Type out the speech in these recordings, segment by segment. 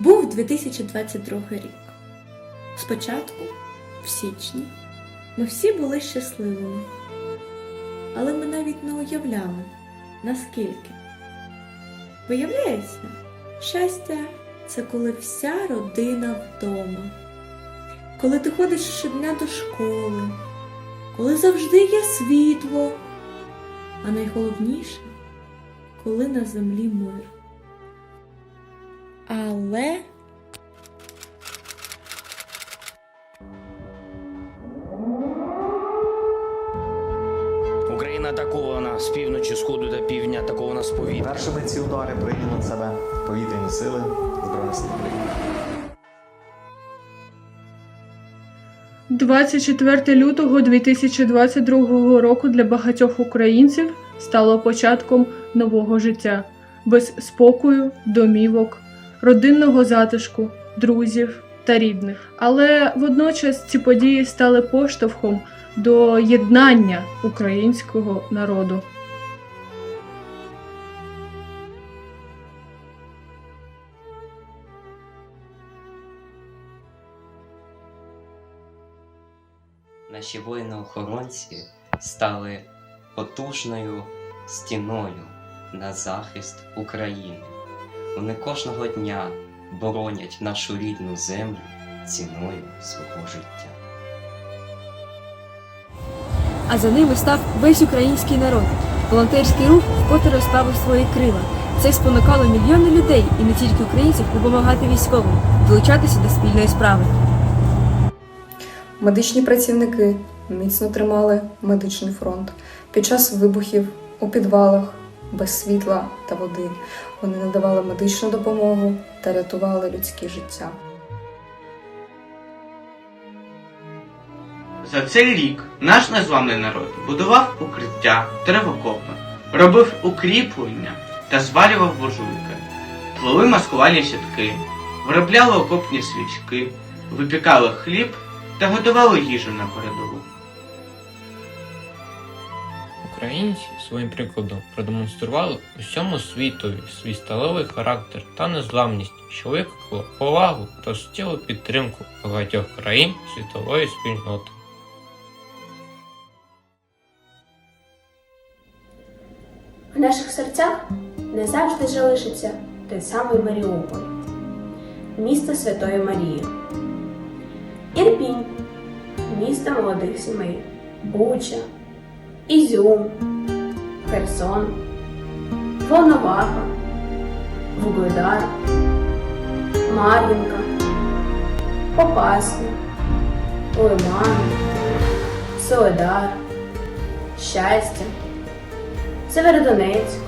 2022 рік. Спочатку, в січні, ми всі були щасливими, але ми навіть не уявляли, наскільки. Виявляється, щастя це коли вся родина вдома, коли ти ходиш щодня до школи, коли завжди є світло, а найголовніше, коли на землі мир. Але Україна атакована з півночі, сходу та півдня, атакована з повітря. Першими ці удари прийняли на себе повітряні сили Збройних сил України. 24 лютого 2022 року для багатьох українців стало початком нового життя без спокою, домівок, родинного затишку, друзів та рідних. Але водночас ці події стали поштовхом до єднання українського народу. Наші воїни-охоронці стали потужною стіною на захист України. Вони кожного дня боронять нашу рідну землю ціною свого життя. а за ними став весь український народ. Волонтерський рух вкотре розправив свої крила. Це спонукало мільйони людей і не тільки українців допомагати військовим, долучатися до спільної справи. Медичні працівники міцно тримали медичний фронт під час вибухів у підвалах без світла та води. Вони надавали медичну допомогу та рятували людські життя. За цей рік наш незламний народ будував укриття, деревокопи, робив укріплення та зварював буржуйки, плели маскувальні сітки, виробляли окопні свічки, випікали хліб та готували їжу на передову. Українці своїм прикладом продемонстрували усьому світові свій сталевий характер та незламність, що викликало повагу та суттєву підтримку багатьох країн світової спільноти. В наших серцях не завжди залишиться той самий Маріуполь, місто Святої Марії, Ірпінь, місто молодих сімей, Буча, Ізюм, Херсон, Волноваха, Вугледар, Мар'їнка, Попасна, Лиман, Соледар, Щастя. Северодонецьк,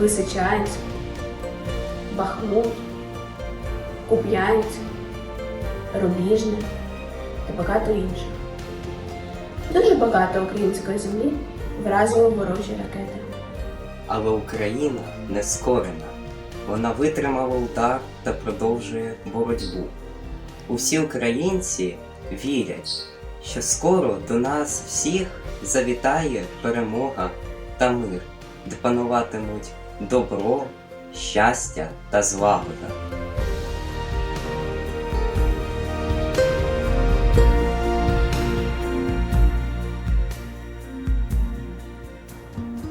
Лисичанськ, Бахмут, Куп'янськ, Рубіжне та багато інших. Дуже багато української землі вразили ворожі ракети. Але Україна не скорена. Вона витримала удар та продовжує боротьбу. Усі українці вірять, що скоро до нас всіх завітає перемога та мир, де пануватимуть добро, щастя та злагода.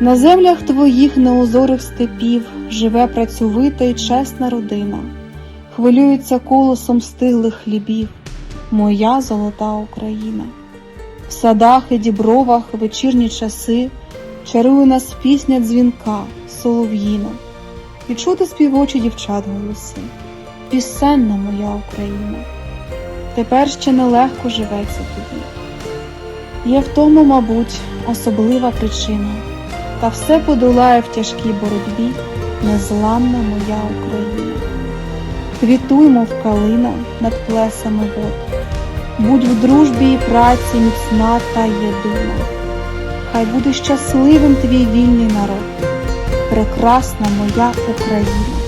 На землях твоїх неозорих степів живе працьовита і чесна родина, хвилюється колосом стиглих хлібів, моя золота Україна. В садах і дібровах вечірні часи чарує нас пісня дзвінка, солов'їна, і чути співочі дівчат голоси. Пісенна моя Україна, тепер ще нелегко живеться тобі. Є в тому, мабуть, особлива причина та все подолає в тяжкій боротьбі незламна моя Україна. квітуй, мов калина над плесами вод. Будь в дружбі і праці міцна та єдина. Хай буде щасливим твій вільний народ, прекрасна моя Україна.